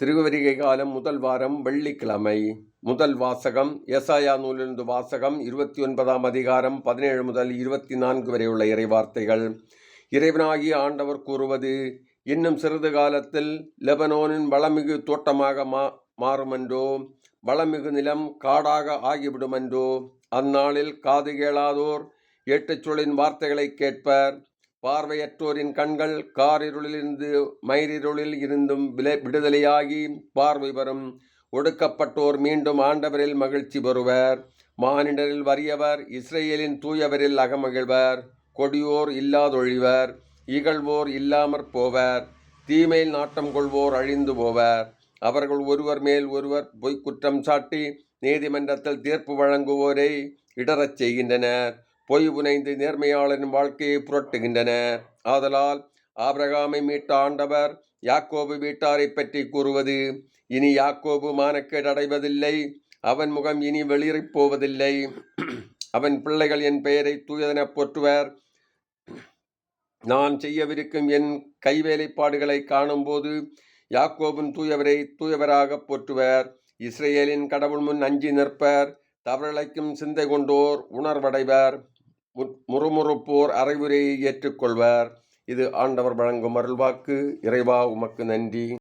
திருவரிகை காலம் முதல் வாரம் வெள்ளிக்கிழமை. முதல் வாசகம் எசாயா நூலிலிருந்து வாசகம் இருபத்தி ஒன்பதாம் அதிகாரம் பதினேழு முதல் இருபத்தி நான்கு வரை உள்ள இறைவார்த்தைகள். இறைவனாகிய ஆண்டவர் கூறுவது இன்னும் சிறிது காலத்தில் லெபனோனின் வளமிகு தோட்டமாக மா மாறுமென்றோ? வளமிகு நிலம் காடாக ஆகிவிடுமென்றோ? அந்நாளில் காது கேளாதோர் ஏட்டுச்சொலின் வார்த்தைகளை கேட்பர். பார்வையற்றோரின் கண்கள் காரிருளிலிருந்து மயிரிருளில் இருந்தும் விலை விடுதலையாகி பார்வை வரும் ஒடுக்கப்பட்டோர் மீண்டும் ஆண்டவரில் மகிழ்ச்சி பெறுவர். மானிடரில் வறியவர் இஸ்ரேலின் தூயவரில் அகமகிழ்வர். கொடியோர் இல்லாதொழிவர் இகழ்வோர் இல்லாமற் போவர். தீமையில் நாட்டம் கொள்வோர் அழிந்து போவர். அவர்கள் ஒருவர் மேல் ஒருவர் பொய்க்குற்றம் சாட்டி நீதிமன்றத்தில் தீர்ப்பு வழங்குவோரை இடறச் செய்கின்றனர். பொய் புனைந்து நேர்மையாளரின் வாழ்க்கையை புரட்டுகின்றன. ஆதலால் ஆபிரகாமை மீட்ட ஆண்டவர் யாக்கோபு வீட்டாரை பற்றி கூறுவது இனி யாக்கோபு மானக்கேடு அடைவதில்லை அவன் முகம் இனி வெளியேறிப் போவதில்லை. அவன் பிள்ளைகள் என் பெயரை தூயதெனப் போற்றுவர். நான் செய்யவிருக்கும் என் கைவேலைப்பாடுகளை காணும்போது யாக்கோபின் தூயவரை தூயவராகப் போற்றுவர். இஸ்ரேலின் கடவுள் முன் அஞ்சி நிற்பர். தவறிழைக்கும் சிந்தை கொண்டோர் உணர்வடைவர். முறுமுறுப்போர் அறிவுரையை ஏற்றுக்கொள்வர். இது ஆண்டவர் வழங்கும் அருள்வாக்கு. இறைவா உமக்கு நன்றி.